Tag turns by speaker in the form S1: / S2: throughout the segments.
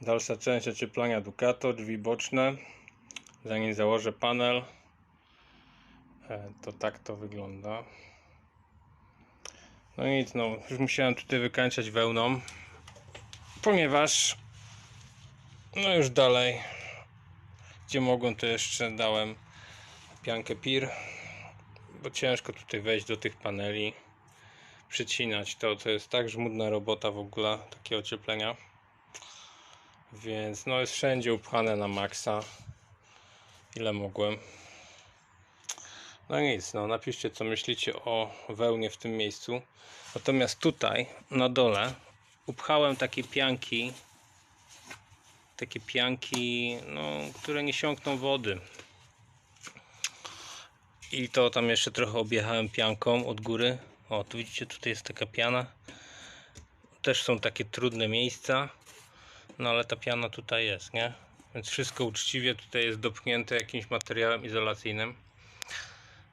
S1: Dalsza część ocieplania Ducato, drzwi boczne. Zanim założę panel, e, to tak to wygląda. No nic, no już musiałem tutaj wykańczać wełną, ponieważ no już dalej, gdzie mogłem, to jeszcze dałem piankę PIR, bo ciężko tutaj wejść do tych paneli, przycinać to, to jest tak żmudna robota w ogóle, takie ocieplenia. Więc no jest wszędzie upchane na maksa. Ile mogłem. No nic, no napiszcie co myślicie o wełnie w tym miejscu. Natomiast tutaj na dole upchałem takie pianki. Takie pianki, no, które nie siąkną wody. I to tam jeszcze trochę objechałem pianką od góry. O, tu widzicie, tutaj jest taka piana. Też są takie trudne miejsca. No ale ta piana tutaj jest, nie? Więc wszystko uczciwie tutaj jest dopchnięte jakimś materiałem izolacyjnym.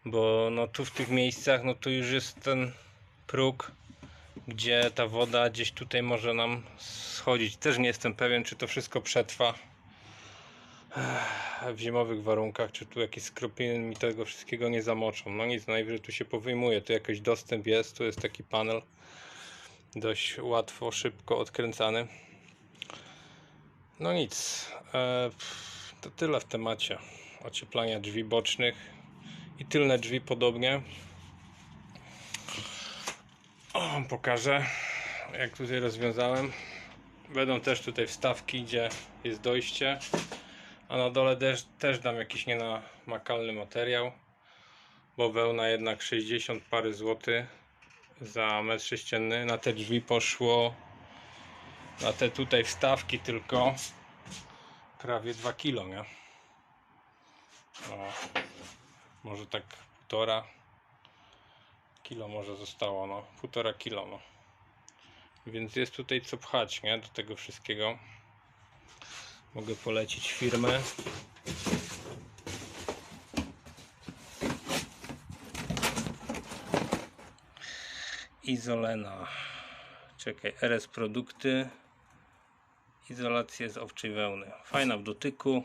S1: Bo no tu w tych miejscach, no tu już jest ten próg, gdzie ta woda gdzieś tutaj może nam schodzić. Też nie jestem pewien, czy to wszystko przetrwa Ech, w zimowych warunkach, czy tu jakieś skropiny mi tego wszystkiego nie zamoczą. No nic, najwyżej tu się powyjmuje, tu jakiś dostęp jest, tu jest taki panel dość łatwo, szybko odkręcany. No nic, e, to tyle w temacie ocieplania drzwi bocznych i tylne drzwi podobnie. O, pokażę jak tutaj rozwiązałem. Będą też tutaj wstawki, gdzie jest dojście, a na dole też, też dam jakiś nienamakalny materiał, bo wełna jednak 60 pary złotych za metr sześcienny. Na te drzwi poszło na te tutaj wstawki tylko prawie 2 kilo, nie? O, może tak półtora kilo może zostało, no półtora kilo, no. Więc jest tutaj co pchać, nie? Do tego wszystkiego. Mogę polecić firmę. Izolena. Czekaj, RS produkty. Izolację z owczej wełny. Fajna w dotyku.